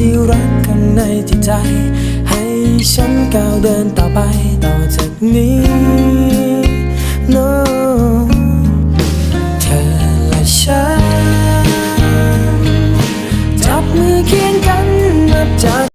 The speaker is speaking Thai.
ที่รักข้างในจิตใจ ให้ฉันก้าวเดินต่อไปต่อจากนี้